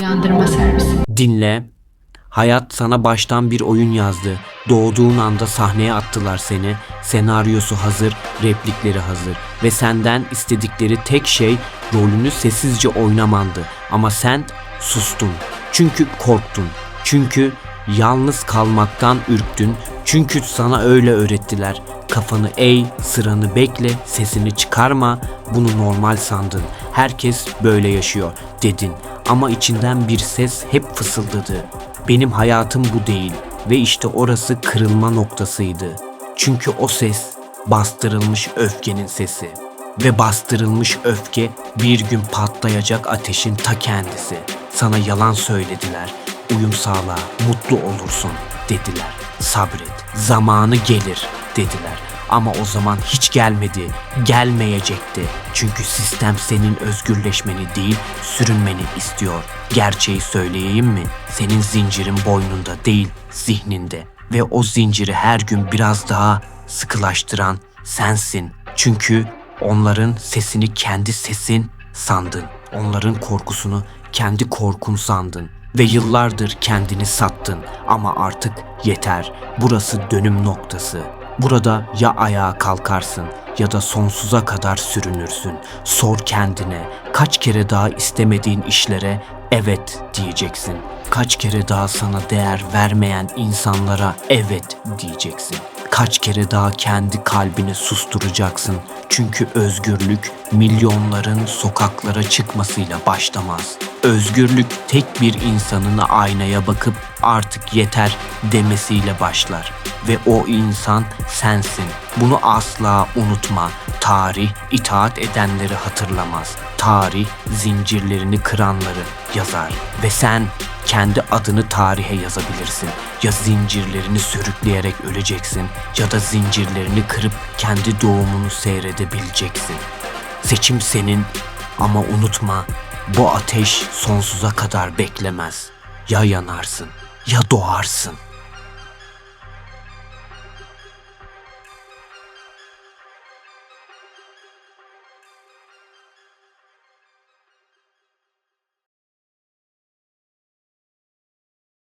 Uyandırma servisi. Dinle. Hayat sana baştan bir oyun yazdı. Doğduğun anda sahneye attılar seni. Senaryosu hazır, replikleri hazır. Ve senden istedikleri tek şey rolünü sessizce oynamandı. Ama sen sustun. Çünkü korktun. Çünkü yalnız kalmaktan ürktün. Çünkü sana öyle öğrettiler. Kafanı eğ, sıranı bekle, sesini çıkarma. Bunu normal sandın. Herkes böyle yaşıyor dedin. Ama içinden bir ses hep fısıldadı. Benim hayatım bu değil ve işte orası kırılma noktasıydı. Çünkü o ses bastırılmış öfkenin sesi ve bastırılmış öfke bir gün patlayacak ateşin ta kendisi. Sana yalan söylediler. Uyum sağla, mutlu olursun dediler. Sabret, zamanı gelir dediler. Ama o zaman hiç gelmedi, gelmeyecekti. Çünkü sistem senin özgürleşmeni değil, sürünmeni istiyor. Gerçeği söyleyeyim mi? Senin zincirin boynunda değil, zihninde. Ve o zinciri her gün biraz daha sıkılaştıran sensin. Çünkü onların sesini kendi sesin sandın. Onların korkusunu kendi korkun sandın ve yıllardır kendini sattın ama artık yeter. Burası dönüm noktası. Burada ya ayağa kalkarsın ya da sonsuza kadar sürünürsün. Sor kendine kaç kere daha istemediğin işlere evet diyeceksin. Kaç kere daha sana değer vermeyen insanlara evet diyeceksin. Kaç kere daha kendi kalbini susturacaksın. Çünkü özgürlük milyonların sokaklara çıkmasıyla başlamaz. Özgürlük tek bir insanın aynaya bakıp artık yeter demesiyle başlar. Ve o insan sensin. Bunu asla unutma. Tarih itaat edenleri hatırlamaz. Tarih zincirlerini kıranları yazar. Ve sen kendi adını tarihe yazabilirsin. Ya zincirlerini sürükleyerek öleceksin ya da zincirlerini kırıp kendi doğumunu seyredebileceksin. Seçim senin ama unutma bu ateş sonsuza kadar beklemez. Ya yanarsın ya doğarsın.